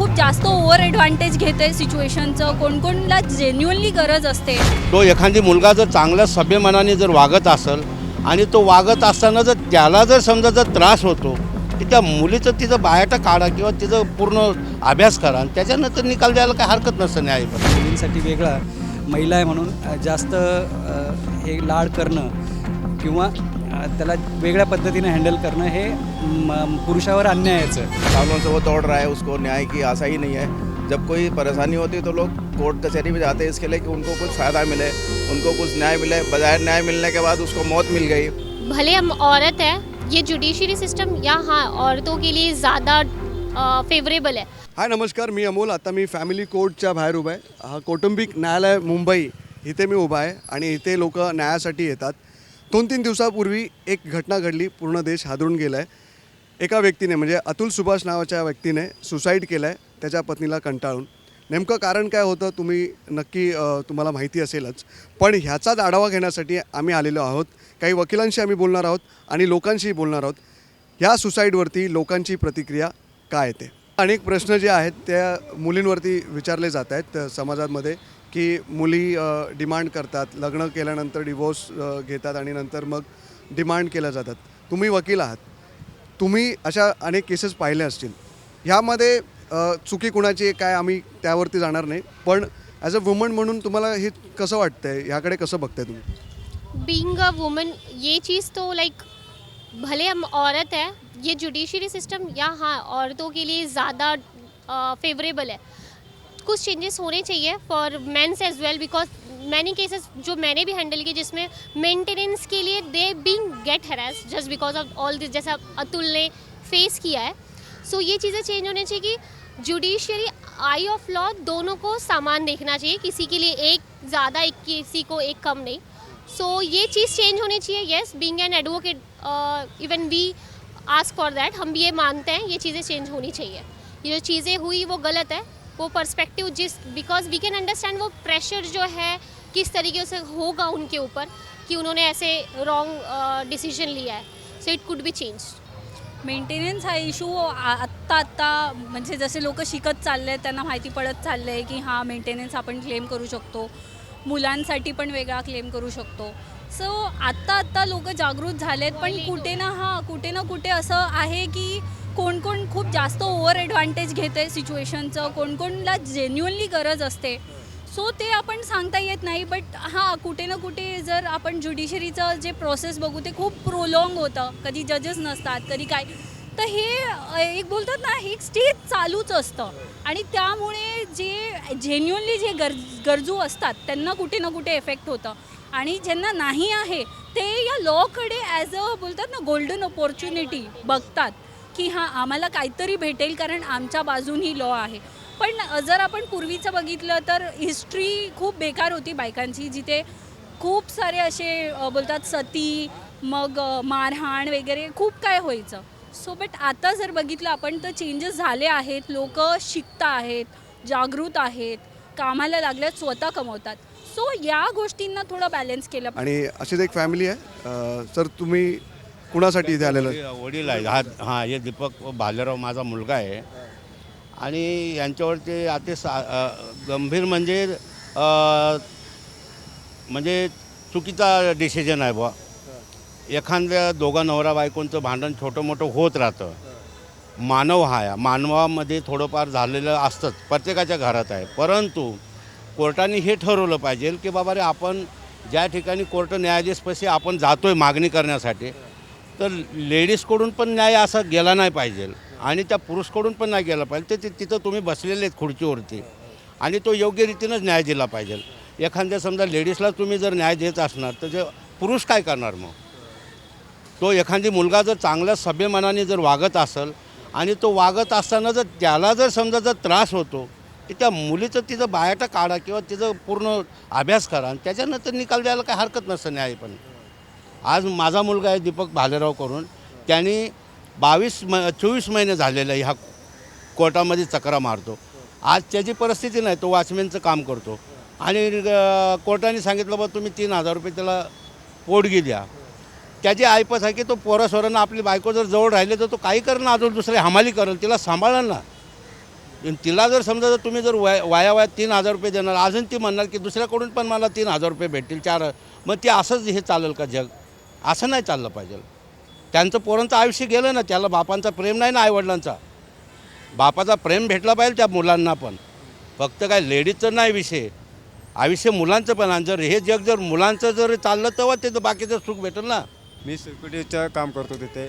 खूप जास्त over advantage घेते सिच्युएशनचं. कोण कोणला जेन्युअनली गरज असते. तो एखादी मुलगा जर चांगल्या सभ्यमनाने जर वागत असेल आणि तो वागत असताना जर त्याला जर समजा जर त्रास होतो की त्या मुलीचं तिचं बायाटा काढा किंवा तिचं पूर्ण अभ्यास करा आणि त्याच्यानंतर निकाल द्यायला काही हरकत नसतं न्याय पण मुलींसाठी वेगळा. महिला आहे म्हणून जास्त हे लाड करणं किंवा त्याला वेगळ्या पद्धतीने हँडल करणं हे पुरुषावर अन्यायाचं आहे. सालों से वो दौड़ रहा है उसको न्याय की आशा ही नहीं है। जब कोई परेशानी होती है तो लोग कोर्ट कचहरी में जाते हैं इसके लिए कि उनको कुछ फ़ायदा मिले उनको कुछ न्याय मिले। बजाय न्याय मिलने के बाद उसको मौत मिल गई। भले हम औरत है ये जुडिशरी सिस्टम यहाँ औरतों के लिए ज़्यादा फेवरेबल है। हाय नमस्कार मी अमोल. आता मी फॅमिली कोर्टच्या बाहेर उभा आहे. हा कौटुंबिक न्यायालय मुंबई इथे मी उभा आहे आणि इथे लोक न्यायासाठी येतात. दोन तीन दिवसापूर्वी एक घटना घडली पूर्ण देश हादरून गेला आहे एका व्यक्तीने म्हणजे अतुल सुभाष नावाच्या व्यक्तीने सुसाईड केलं आहे त्याच्या पत्नीला कंटाळून. नेमकं कारण काय होतं तुम्ही नक्की तुम्हाला माहिती असेलच. पण ह्याचाच आढावा घेण्यासाठी आम्ही आलेलो आहोत. काही वकिलांशी आम्ही बोलणार आहोत आणि लोकांशी बोलणार आहोत. ह्या सुसाईडवरती लोकांची प्रतिक्रिया काय येते अनेक प्रश्न जे आहेत त्या मुलींवरती विचारले जात आहेत समाजामध्ये. की मुली डिमांड करतात. लग्न केल्यानंतर डिवोर्स घेतात आणि नंतर मग डिमांड केल्या जातात. तुम्ही वकील आहात. तुम्ही अशा अनेक केसेस पाहिल्या असतील. ह्यामध्ये चुकी कुणाची काय आम्ही त्यावरती जाणार नाही. पण ॲज अ वुमन म्हणून तुम्हाला हे कसं वाटतं आहे ह्याकडे कसं बघताय तुम्ही? बींग अ वुमन ये चीज़ तो लाइक भले हम औरत है ये जुडिशरी सिस्टम या औरतों के लिए ज़्यादा फेवरेबल है. कुछ चेंजेस होने चाहिए for men's as well because many cases जो मैंने भी हैंडल किए जिसमें मेंटेनेंस के लिए they being get harass just because of all this जैसा अतुल ने फेस किया है। सो so, ये चीज़ें चेंज होनी चाहिए कि जुडिशियरी आई ऑफ़ लॉ दोनों को समान देखना चाहिए किसी के लिए एक ज़्यादा एक किसी को एक कम नहीं। सो so, ये चीज़ चेंज होनी चाहिए yes being an advocate even we ask for that हम भी ये मानते हैं ये चीज़ें चेंज होनी चाहिए। ये जो चीज़ें हुई वो गलत है। वो पर्सपेक्टिव जिस बिकॉज वी कैन अंडरस्टैंड वो प्रेशर जो है किस तरीके से होगा उनके ऊपर कि उन्होंने ऐसे रॉन्ग डिसीजन लिया है। So it could be change maintenance हा इशू आत्ता आत्ता म्हणजे जसे लोक शिकत चालले आहेत त्यांना माहिती पडत चाललं आहे की हां मेंटेनन्स आपण क्लेम करू शकतो. मुलांसाठी पण वेगळा क्लेम करू शकतो. सो आत्ता आत्ता लोक जागृत झालेत पण कुठे ना हां कुठे ना कुठे असं आहे की कोण कोण खूप जास्त ओव्हर ॲडव्हान्टेज घेते सिच्युएशनचं कोण कोणला जेन्युअनली गरज असते. सो ते आपण सांगता येत नाही बट हां कुठे ना कुठे जर आपण ज्युडिशरीचं जे प्रोसेस बघू ते खूप प्रोलॉंग होतं. कधी जजेस नसतात कधी काय. तर हे एक बोलतात ना हे एक स्टेज चालूच असतं. आणि त्यामुळे जे जेन्युअनली जे गर गरजू असतात त्यांना कुठे ना कुठे इफेक्ट होतं. आणि ज्यांना नाही आहे ते या लॉकडे ॲज अ बोलतात ना गोल्डन ऑपॉर्च्युनिटी बघतात. की हां आम्हाला काहीतरी भेटेल कारण आमच्या बाजूनही लॉ आहे. पण जर आपण पूर्वीचं बघितलं तर हिस्ट्री खूप बेकार होती बायकांची जिथे खूप सारे असे बोलतात सती मग मारहाण वगैरे खूप काय व्हायचं. सो बट आता जर बघितलं आपण तर चेंजेस झाले आहेत. लोक शिकता आहेत जागृत आहेत कामाला लागल्यात स्वतः कमवतात. सो या गोष्टींना थोडं बॅलन्स केलं आणि अशीच एक फॅमिली आहे. सर तुम्ही कुणासाठी इथे आलेलं? आहे? वडील- आहे हा हां हे दीपक भालेराव माझा मुलगा आहे. आणि यांच्यावरती अति सा गंभीर म्हणजे म्हणजे चुकीचा डिसिजन आहे बुवा. एखाद्या दोघा नवरा बायकोंचं भांडण छोटं मोठं होत राहतं. मानव हा या. मानवामध्ये थोडंफार झालेलं असतंच. प्रत्येकाच्या घरात आहे. परंतु कोर्टाने हे ठरवलं पाहिजे की बाबा रे आपण ज्या ठिकाणी कोर्ट न्यायाधीशपाशी आपण जातो आहे मागणी करण्यासाठी तर लेडीजकडून पण न्याय असा गेला नाही पाहिजे. आणि त्या पुरुषकडून पण नाही गेला पाहिजे. ते ते- तिथं तुम्ही बसलेले आहेत खुर्चीवरती. आणि तो योग्य रीतीनंच न्याय दिला पाहिजे. एखाद्या समजा लेडीजला तुम्ही जर न्याय देत असणार तर जे पुरुष काय करणार मग? तो एखादी मुलगा जर चांगल्या सभ्यमानाने जर वागत असेल आणि तो वागत असताना जर त्याला जर समजा जर त्रास होतो की त्या मुलीचं तिचं बायाटा काढा किंवा तिचं पूर्ण अभ्यास करा आणि त्याच्यानंतर निकाल द्यायला काही हरकत नसतं न्याय पण. आज माझा मुलगा आहे दीपक भालेराव करून. त्यांनी बावीस म चोवीस महिने झालेलं ह्या कोर्टामध्ये चक्रा मारतो. आज त्याची परिस्थिती नाही तो वॉचमॅनचं काम करतो. आणि कोर्टाने सांगितलं बा तुम्ही तीन हजार रुपये त्याला पोटगी द्या. त्याची ऐपत आहे की तो पोरासोरांना आपली बायको जर जवळ राहिले तर तो काही करेल ना अजून दुसरे हमाली करेल तिला सांभाळेल ना. तिला जर समजा जर तुम्ही जर वया वाया वयात तीन हजार रुपये देणार अजून ती म्हणणार की दुसऱ्याकडून पण मला तीन हजार रुपये भेटतील चार मग ते असंच हे चालेल का जग? असं नाही चाललं पाहिजे. त्यांचं पोरांचं आयुष्य गेलं ना त्याला बापांचा प्रेम नाही ना आईवडिलांचा. बापाचा प्रेम भेटला पाहिजे त्या मुलांना पण. फक्त काय लेडीजचं नाही विषय. आयुष्य मुलांचं पण आणि जर हे जग जर मुलांचं जर चाललं तेव्हा ते तर बाकीचं सुख भेटेल ना. मी सिक्युरिटीचं काम करतो तिथे.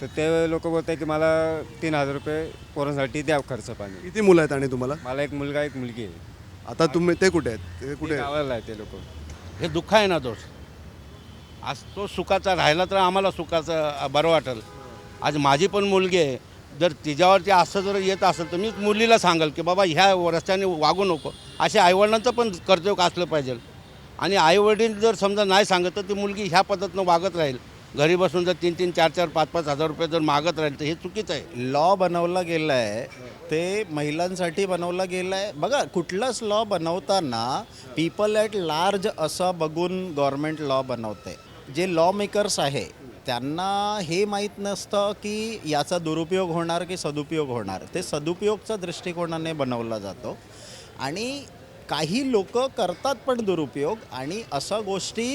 तर ते लोक बोलत आहे की मला तीन हजार रुपये पोरांसाठी द्या खर्च पाणी. किती मुलं आहेत आणि तुम्हाला? मला एक मुलगा एक मुलगी आहे. आता तुम्ही ते कुठे आहेत? ते कुठे? गावाला आहे ते लोक. हे दुःख आहे ना दोष आज तो सुखाचा राहिला तर आम्हाला सुखाचं बरं वाटेल. आज माझी पण मुलगी आहे. जर तिच्यावरती असं जर येत असेल तर मी मुलीला सांगेल की बाबा ह्या रस्त्याने वागू नको. असे आईवडिलांचं पण कर्तव्य असलं पाहिजे. आणि आईवडील जर समजा नाही सांगत तर ती मुलगी ह्या पद्धतीनं वागत राहील. घरी बसून जर तीन तीन चार चार पाच पाच हजार रुपये जर मागत राहील तर हे चुकीचं आहे. लॉ बनवला गेला आहे. ते महिलांसाठी बनवला गेला आहे. बघा कुठलाच लॉ बनवताना पीपल ॲट लार्ज असं बघून गव्हर्मेंट लॉ बनवते जे लॉ मेकर्स आहे त्यांना हे माहीत नसतं की याचा दुरुपयोग होणार की सदुपयोग होणार. ते सदुपयोगच्या दृष्टिकोनाने बनवला जातो. आणि काही लोक करतात पण दुरुपयोग आणि अशा गोष्टी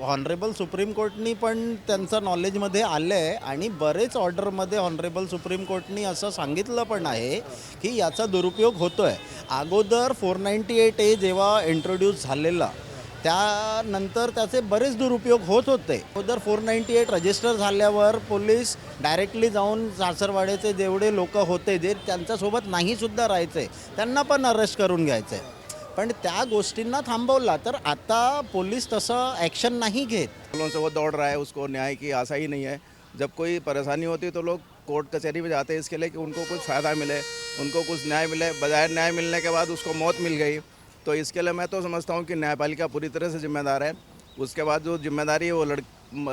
हॉनरेबल सुप्रीम कोर्टनी पण त्यांचं नॉलेजमध्ये आलं आहे आणि बरेच ऑर्डरमध्ये हॉनरेबल सुप्रीम कोर्टनी असं सांगितलं पण आहे की याचा दुरुपयोग होतो आहे अगोदर फोर नाईंटी एट ए जेव्हा इंट्रोड्यूस झालेला त्यानंतर त्याचे बरेच दुरुपयोग होत होते. जर फोर नाईंटी एट रजिस्टर झाल्यावर पोलीस डायरेक्टली जाऊन सासरवाड्याचे जेवढे लोक होते जे त्यांच्यासोबत नाहीसुद्धा राहायचे त्यांना पण अरेस्ट करून घ्यायचे. पण त्या गोष्टींना थांबवला तर आता पोलीस तसं ॲक्शन नाही घेत. लोगों दौड़ रहा है उसको न्याय की आशा ही नहीं है। जब कोई परेशानी होती है तो लोग कोर्ट कचहरी में जाते हैं इसके लिए कि उनको कुछ फ़ायदा मिले उनको कुछ न्याय मिले। बजाय न्याय मिलने के बाद उसको मौत मिल गई। तो इसके लिए मैं तो समझता हूँ कि न्यायपालिका पूरी तरह से जिम्मेदार है। उसके बाद जो जिम्मेदारी है वो लड़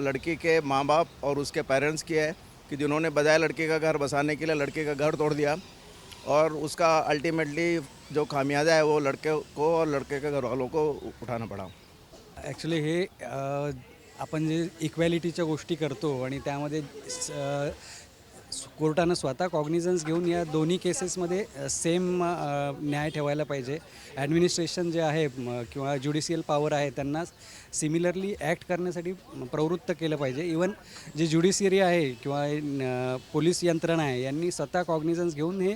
लड़की के माँ बाप और उसके पेरेंट्स की है कि जिन्होंने बजाय लड़के का घर बसाने के लिए लड़के का घर तोड़ दिया और उसका अल्टीमेटली जो खामियाजा है वो लड़के को और लड़के के घर वालों को उठाना पड़ा। ॲक्च्युली हे आपण जे इक्वॅलिटीच्या गोष्टी करतो आणि त्यामध्ये कोर्टानं स्वतः कॉग्निझन्स घेऊन या दोन्ही केसेसमध्ये सेम न्याय ठेवायला पाहिजे. ॲडमिनिस्ट्रेशन जे आहे किंवा ज्युडिशियल पॉवर आहे त्यांना सिमिलरली ॲक्ट करण्यासाठी प्रवृत्त केलं पाहिजे. इवन जे ज्युडिशियरी आहे किंवा पोलीस यंत्रणा आहे यांनी स्वतः कॉग्निझन्स घेऊन हे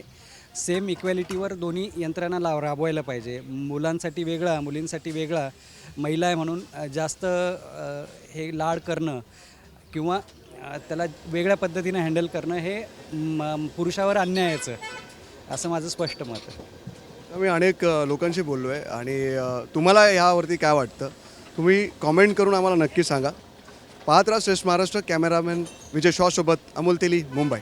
सेम इक्वॅलिटीवर दोन्ही यंत्रणा लाव राबवायला पाहिजे. मुलांसाठी वेगळा मुलींसाठी वेगळा महिला आहे म्हणून जास्त हे लाड करणं किंवा त्याला वेगळ्या पद्धतीनं हँडल करणं हे म, पुरुषावर अन्यायाचं असं माझं स्पष्ट मत आहे. मी अनेक लोकांशी बोललो आहे आणि तुम्हाला यावरती काय वाटतं? तुम्ही कॉमेंट करून आम्हाला नक्की सांगा. पाहत राहा श्रेष्ठ महाराष्ट्र कॅमेरामॅन विजय शॉसोबत अमोल तेली मुंबई.